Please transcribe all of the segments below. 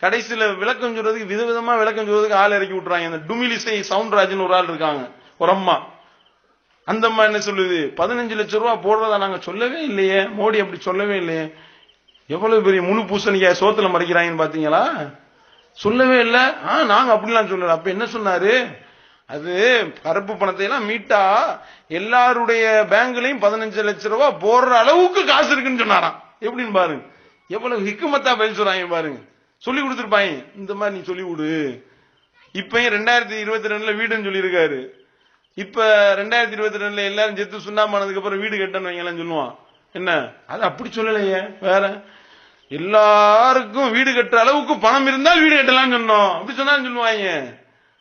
கடைசியில விளக்கம் சொல்றதுக்கு விதவிதமா விளக்கம் சொல்றதுக்கு ஆள் இறக்கி விட்டுறாங்க. இந்த டுமிலிசை சவுண்ட்ராஜ்னு ஒரு ஆள் இருக்காங்க ஒரு அம்மா. அந்த அம்மா என்ன சொல்லுது? பதினஞ்சு லட்சம் ரூபா போடுறதா நாங்க சொல்லவே இல்லையே. மோடி அப்படி சொல்லவே இல்லையே. எவ்வளவு பெரிய முழு பூசணிக்காய் சோத்துல மறைக்கிறாங்கன்னு பாத்தீங்களா? சொல்லவே இல்லை. ஆ நாங்க அப்படிலாம் சொல்லல. அப்ப என்ன சொன்னாரு? அது கருப்பு பணத்தை எல்லாம் மீட்டா எல்லாருடைய பேங்க்லயும் பதினஞ்சு லட்சம் ரூபாய் போடுற அளவுக்கு காசு இருக்குன்னு சொன்னாராம். எப்படின்னு பாருங்க. எவ்வளவு ஹிக்குமத்தா பதில் சொல்றாங்க பாருங்க. சொல்லி கொடுத்துருப்பாங்க இந்த மாதிரி நீ சொல்லி கொடு. இப்பயும் ரெண்டாயிரத்தி இருபத்தி ரெண்டுல வீடுன்னு சொல்லியிருக்காரு. இப்ப ரெண்டாயிரத்தி இருபத்தி ரெண்டுல எல்லாரும் செத்து சுண்ணாமானதுக்கு அப்புறம் வீடு கட்டணும் வைங்கலாம் சொல்லுவான். என்ன? அது அப்படி சொல்லலையே. வேற. எல்லாருக்கும் வீடு கட்டுற அளவுக்கு பணம் இருந்தால் வீடு கட்டலாம்னு சொன்னோம். அப்படி சொன்னாலும் சொல்லுவாங்க.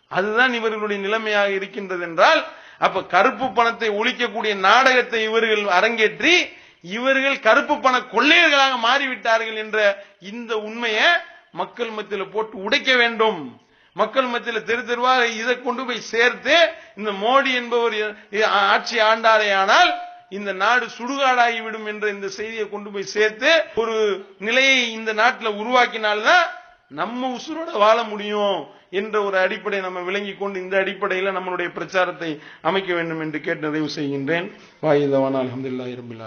அதுதான் இவர்களுடைய நிலைமையாக இருக்கின்றது என்றால் அப்ப கருப்பு பணத்தை ஒழிக்கக்கூடிய நாடகத்தை இவர்கள் அரங்கேற்றி இவர்கள் கருப்பு பண கொள்ளையர்களாக மாறிவிட்டார்கள் என்ற இந்த உண்மையை மக்கள் மத்தியில் போட்டு உடைக்க வேண்டும். மக்கள் மத்தியில் தெரு தெருவாக இதை கொண்டு போய் சேர்த்து இந்த மோடி என்பவர் ஆட்சி ஆண்டாரே ஆனால் இந்த நாடு சுடுகாடாகிவிடும் என்ற இந்த செய்தியை கொண்டு போய் சேர்த்து ஒரு நிலையை இந்த நாட்டில் உருவாக்கினால்தான் நம்ம உசுரோட வாழ முடியும் என்ற ஒரு அடிப்படை நம்ம விளங்கி கொண்டு இந்த அடிப்படையில் நம்மளுடைய பிரச்சாரத்தை அமைக்க வேண்டும் என்று கேட்டு நிறைவு செய்கின்றேன். வாயுதவான் அலமதுல்லா ரபில்